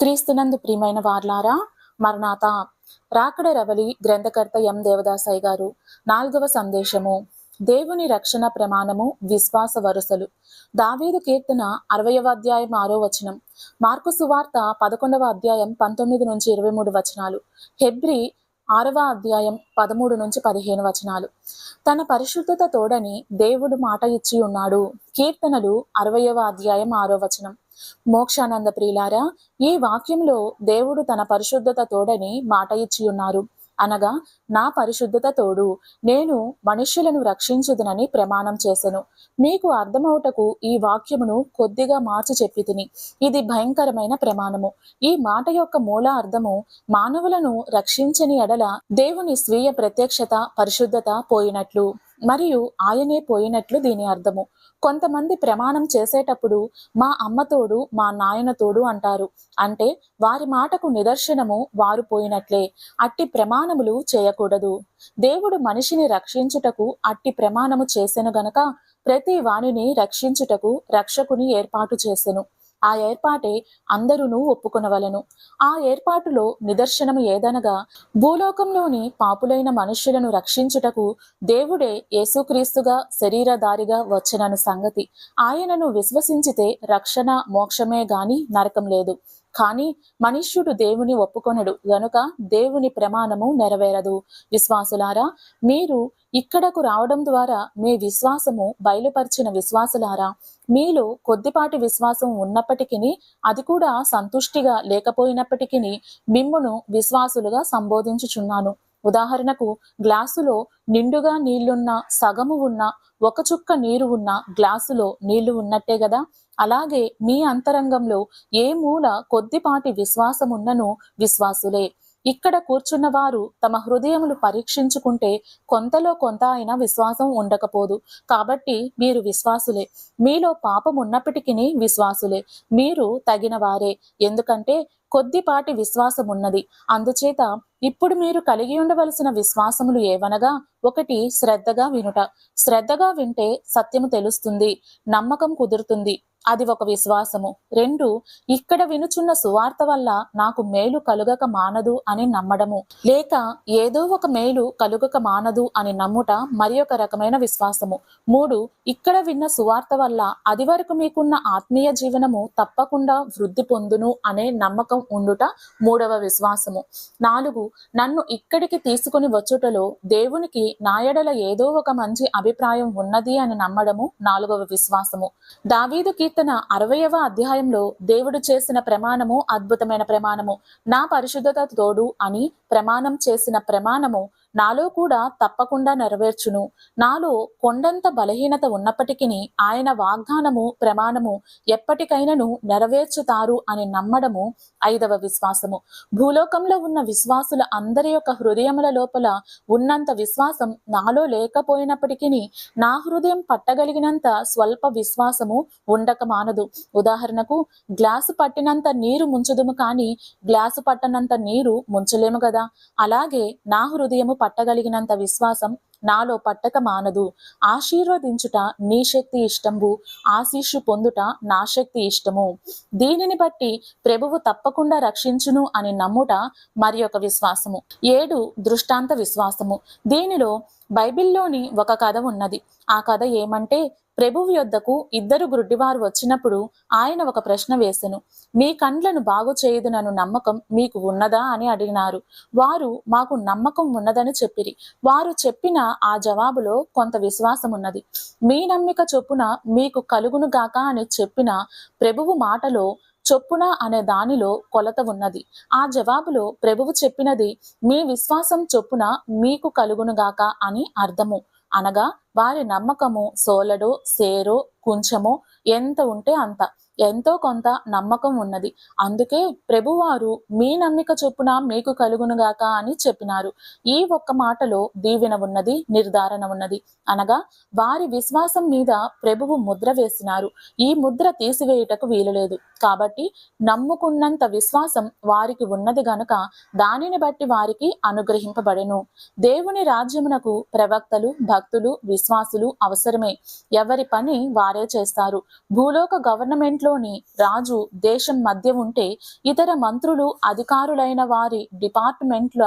క్రీస్తునందు ప్రియమైన వార్లారా మరణాత రాకడ రవలి గ్రంథకర్త ఎం. దేవదాసయ్య గారు నాలుగవ సందేశము. దేవుని రక్షణ ప్రమాణము విశ్వాస వరుసలు. దావీదు కీర్తన అరవయవ అధ్యాయం ఆరో వచనం. మార్కు సువార్త పదకొండవ అధ్యాయం పంతొమ్మిది నుంచి ఇరవై మూడు వచనాలు. హెబ్రి ఆరవ అధ్యాయం పదమూడు నుంచి పదిహేను వచనాలు. తన పరిశుద్ధత తోడని దేవుడు మాట ఇచ్చి ఉన్నాడు. కీర్తనలు అరవయవ అధ్యాయం ఆరో వచనం. మోక్షానంద ప్రియులారా ఈ వాక్యంలో దేవుడు తన పరిశుద్ధత తోడని మాట ఇచ్చి ఉన్నారు. అనగా నా పరిశుద్ధత తోడు నేను మనుష్యులను రక్షించుదునని ప్రమాణం చేశాను మీకు అర్థమవుటకు ఈ వాక్యమును కొద్దిగా మార్చి చెప్పి తిని ఇది భయంకరమైన ప్రమాణము. ఈ మాట యొక్క మూల అర్థము మానవులను రక్షించని ఎడల దేవుని స్వీయ ప్రత్యక్షత పరిశుద్ధత పోయినట్లు మరియు ఆయనే పోయినట్లు దీని అర్థము. కొంతమంది ప్రమాణం చేసేటప్పుడు మా అమ్మతోడు మా నాయనతోడు అంటారు. అంటే వారి మాటకు నిదర్శనము వారు పోయినట్లే. అట్టి ప్రమాణములు చేయకూడదు. దేవుడు మనిషిని రక్షించుటకు అట్టి ప్రమాణము చేసెను గనక ప్రతి వాణిని రక్షించుటకు రక్షకుని ఏర్పాటు చేసెను. ఆ ఏర్పాటే అందరూ ఒప్పుకొనవలను. ఆ ఏర్పాటులో నిదర్శనము ఏదనగా భూలోకంలోని పాపులైన మనుష్యులను రక్షించుటకు దేవుడే యేసుక్రీస్తుగా శరీరధారిగా వచ్చనను సంగతి. ఆయనను విశ్వసించితే రక్షణ మోక్షమే గాని నరకం లేదు. కానీ మనుష్యుడు దేవుని ఒప్పుకొనడు గనుక దేవుని ప్రమాణము నెరవేరదు. విశ్వాసులారా మీరు ఇక్కడకు రావడం ద్వారా మీ విశ్వాసము బయలుపరిచిన విశ్వాసులారా మీలో కొద్దిపాటి విశ్వాసం ఉన్నప్పటికీ అది కూడా సంతుష్టిగా లేకపోయినప్పటికీ మిమ్మును విశ్వాసులుగా సంబోధించుచున్నాను. ఉదాహరణకు గ్లాసులో నిండుగా నీళ్ళున్న సగము ఉన్న ఒక చుక్క నీరు ఉన్న గ్లాసులో నీళ్ళు ఉన్నట్టే కదా అలాగే మీ అంతరంగంలో ఏ మూల కొద్దిపాటి విశ్వాసమున్నను విశ్వాసులే. ఇక్కడ కూర్చున్న వారు తమ హృదయములు పరీక్షించుకుంటే కొంతలో కొంత అయినా విశ్వాసం ఉండకపోదు. కాబట్టి మీరు విశ్వాసులే. మీలో పాపం ఉన్నప్పటికీ విశ్వాసులే. మీరు తగిన వారే ఎందుకంటే కొద్దిపాటి విశ్వాసం ఉన్నది అందుచేత ఇప్పుడు మీరు కలిగి ఉండవలసిన విశ్వాసములు ఏవనగా ఒకటి శ్రద్ధగా వినుట. శ్రద్ధగా వింటే సత్యము తెలుస్తుంది నమ్మకం కుదురుతుంది. అది ఒక విశ్వాసము. రెండు ఇక్కడ వినుచున్న సువార్త వల్ల నాకు మేలు కలుగక మానదు అని నమ్మడము. లేక ఏదో ఒక మేలు కలుగక మానదు అని నమ్ముట మరి ఒక రకమైన విశ్వాసము. మూడు ఇక్కడ విన్న సువార్త వల్ల అది వరకు మీకున్న ఆత్మీయ జీవనము తప్పకుండా వృద్ధి పొందును అనే నమ్మకం ఉండుట మూడవ విశ్వాసము. నాలుగు నన్ను ఇక్కడికి తీసుకుని వచ్చుటలో దేవునికి నాయడల ఏదో ఒక మంచి అభిప్రాయం ఉన్నది అని నమ్మడము నాలుగవ విశ్వాసము. దావీదుకి కీర్తన అరవయవ అధ్యాయంలో దేవుడు చేసిన ప్రమాణము అద్భుతమైన ప్రమాణము. నా పరిశుద్ధత తోడు అని ప్రమాణం చేసిన ప్రమాణము నాలో కూడా తప్పకుండా నెరవేర్చును. నాలో కొండంత బలహీనత ఉన్నప్పటికీ ఆయన వాగ్దానము ప్రమాణము ఎప్పటికైనాను నెరవేర్చుతారు అని నమ్మడము ఐదవ విశ్వాసము. భూలోకంలో ఉన్న విశ్వాసుల అందరి యొక్క హృదయముల లోపల ఉన్నంత విశ్వాసం నాలో లేకపోయినప్పటికీ నా హృదయం పట్టగలిగినంత స్వల్ప విశ్వాసము ఉండక మానదు. ఉదాహరణకు గ్లాసు పట్టినంత నీరు ముంచుదుము కానీ గ్లాసు పట్టనంత నీరు ముంచలేము కదా. అలాగే నా హృదయము పట్టగలిగినంత విశ్వాసం నాలో పట్టక మానదు. ఆశీర్వదించుట నీ శక్తి ఇష్టంబు. ఆశీస్సు పొందుట నా శక్తి ఇష్టము. దీనిని బట్టి ప్రభువు తప్పకుండా రక్షించును అని నమ్ముట మరి ఒక విశ్వాసము. ఏడు దృష్టాంత విశ్వాసము. దీనిలో బైబిల్లోని ఒక కథ ఉన్నది. ఆ కథ ఏమంటే ప్రభువు యొద్దకు ఇద్దరు గుడ్డివారు వచ్చినప్పుడు ఆయన ఒక ప్రశ్న వేసెను. మీ కండ్లను బాగు చేయుదునను నమ్మకం మీకు ఉన్నదా అని అడిగినారు. వారు మాకు నమ్మకం ఉన్నదని చెప్పిరి. వారు చెప్పిన ఆ జవాబులో కొంత విశ్వాసం ఉన్నది మీ నమ్మిక చొప్పున మీకు కలుగును గాక అని చెప్పిన ప్రభువు మాటలో చొప్పున అనే దానిలో కొలత ఉన్నది. ఆ జవాబులో ప్రభువు చెప్పినది మీ విశ్వాసం చొప్పున మీకు కలుగునుగాక అని అర్థము. అనగా వారి నమ్మకము సోలడో సేరో కుంచమో ఎంత ఉంటే అంత. ఎంతో కొంత నమ్మకం ఉన్నది. అందుకే ప్రభువారు మీ నమ్మిక చొప్పున మీకు కలుగునుగాక అని చెప్పినారు. ఈ ఒక్క మాటలో దీవెన ఉన్నది నిర్ధారణ ఉన్నది. అనగా వారి విశ్వాసం మీద ప్రభువు ముద్ర వేసినారు. ఈ ముద్ర తీసివేయుటకు వీలులేదు. కాబట్టి నమ్ముకున్నంత విశ్వాసం వారికి ఉన్నది గనుక దానిని బట్టి వారికి అనుగ్రహింపబడెను. దేవుని రాజ్యమునకు ప్రవక్తలు భక్తులు విశ్వ విశ్వాసులు అవసరమే. ఎవరి పని వారే చేస్తారు. భూలోక గవర్నమెంట్లోని రాజు దేశం మధ్య ఉంటే ఇతర మంత్రులు అధికారులైన వారి డిపార్ట్మెంట్ల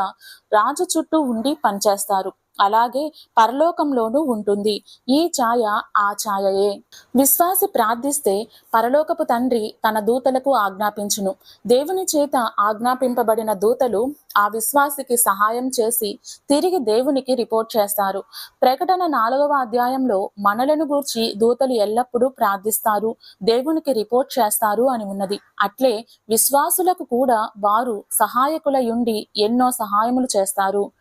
రాజు చుట్టూ ఉండి పనిచేస్తారు. అలాగే పరలోకంలోనూ ఉంటుంది. ఈ ఛాయ ఆ ఛాయయే. విశ్వాసి ప్రార్థిస్తే పరలోకపు తండ్రి తన దూతలకు ఆజ్ఞాపించును. దేవుని చేత ఆజ్ఞాపింపబడిన దూతలు ఆ విశ్వాసికి సహాయం చేసి తిరిగి దేవునికి రిపోర్ట్ చేస్తారు. ప్రకటన నాలుగవ అధ్యాయంలో మనలను గూర్చి దూతలు ఎల్లప్పుడూ ప్రార్థిస్తారు దేవునికి రిపోర్ట్ చేస్తారు అని ఉన్నది. అట్లే విశ్వాసులకు కూడా వారు సహాయకులయుండి ఎన్నో సహాయములు చేస్తారు.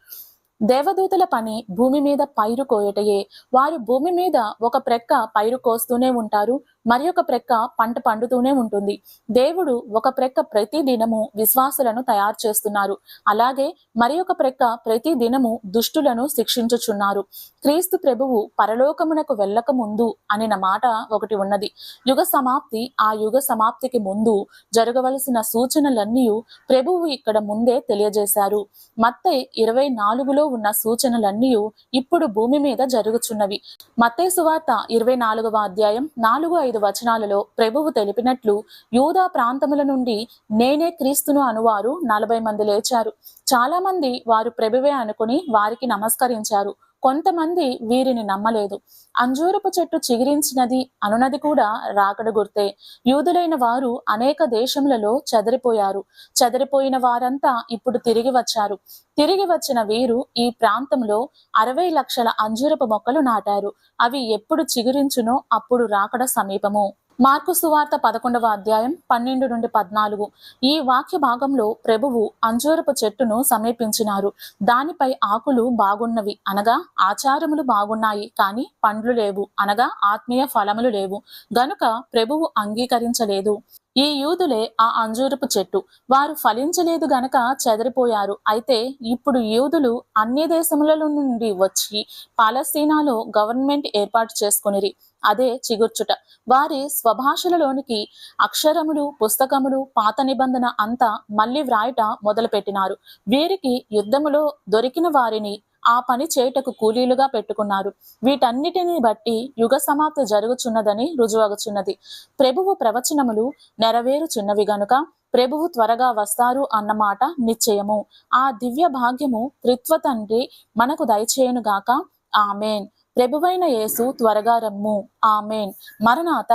దేవదూతల పని భూమి మీద పైరు కోయటయే. వారు భూమి మీద ఒక ప్రక్క పైరు కోస్తూనే ఉంటారు. మరి ఒక ప్రక్క పంట పండుతూనే ఉంటుంది. దేవుడు ఒక ప్రక్క ప్రతి దినము విశ్వాసులను తయారు చేస్తున్నారు. అలాగే మరి ఒక ప్రక్క ప్రతి దినము దుష్టులను శిక్షించుచున్నారు. క్రీస్తు ప్రభువు పరలోకమునకు వెళ్ళక ముందు అనిన మాట ఒకటి ఉన్నది. యుగ సమాప్తి ఆ యుగ సమాప్తికి ముందు జరగవలసిన సూచనలన్నీ ప్రభువు ఇక్కడ ముందే తెలియజేశారు. మత్తై ఇరవై నాలుగులో ఉన్న సూచనలన్నీ ఇప్పుడు భూమి మీద జరుగుచున్నవి. మత్తే సువార్త ఇరవై నాలుగవ అధ్యాయం నాలుగు ఐదు వచనాలలో ప్రభువు తెలిపినట్లు యూదా ప్రాంతముల నుండి నేనే క్రీస్తును అనువారు నలభై మంది లేచారు. చాలా మంది వారు ప్రభువే అనుకుని వారికి నమస్కరించారు. కొంతమంది వీరిని నమ్మలేదు. అంజూరపు చెట్టు చిగిరించినది అనునది కూడా రాకడ గుర్తే. యూదులైన వారు అనేక దేశములలో చెదరిపోయారు. చెదరిపోయిన వారంతా ఇప్పుడు తిరిగి వచ్చారు. తిరిగి వచ్చిన వీరు ఈ ప్రాంతంలో అరవై లక్షల అంజూరపు మొక్కలు నాటారు. అవి ఎప్పుడు చిగురించునో అప్పుడు రాకడ సమీపము. మార్కు సువార్త పదకొండవ అధ్యాయం పన్నెండు నుండి పద్నాలుగు. ఈ వాక్య భాగంలో ప్రభువు అంజూరపు చెట్టును సమీపించినారు. దానిపై ఆకులు బాగున్నవి అనగా ఆచారములు బాగున్నాయి కానీ పండ్లు లేవు అనగా ఆత్మీయ ఫలములు లేవు. గనుక ప్రభువు అంగీకరించలేదు. ఈ యూదులే ఆ అంజూరపు చెట్టు. వారు ఫలించలేదు గనక చెదరిపోయారు. అయితే ఇప్పుడు యూదులు అన్ని దేశముల నుండి వచ్చి పాలస్తీనాలో గవర్నమెంట్ ఏర్పాటు చేసుకునిరి. అదే చిగుర్చుట. వారి స్వభాషలలోనికి అక్షరములు పుస్తకములు పాత నిబంధన అంతా మళ్ళీ వ్రాయట మొదలుపెట్టినారు. వీరికి యుద్ధములో దొరికిన వారిని ఆ పని చేయుటకు కూలీలుగా పెట్టుకున్నారు. వీటన్నిటిని బట్టి యుగ సమాప్తి జరుగుచున్నదని రుజువగుచున్నది. ప్రభువు ప్రవచనములు నెరవేరుచున్నవి గనుక ప్రభువు త్వరగా వస్తారు అన్నమాట నిశ్చయము. ఆ దివ్య భాగ్యము త్రిత్వ తండ్రి మనకు దయచేయునుగాక. ఆమెన్. ప్రభువైన యేసు త్వరగా రమ్ము. ఆమెన్. మరణాత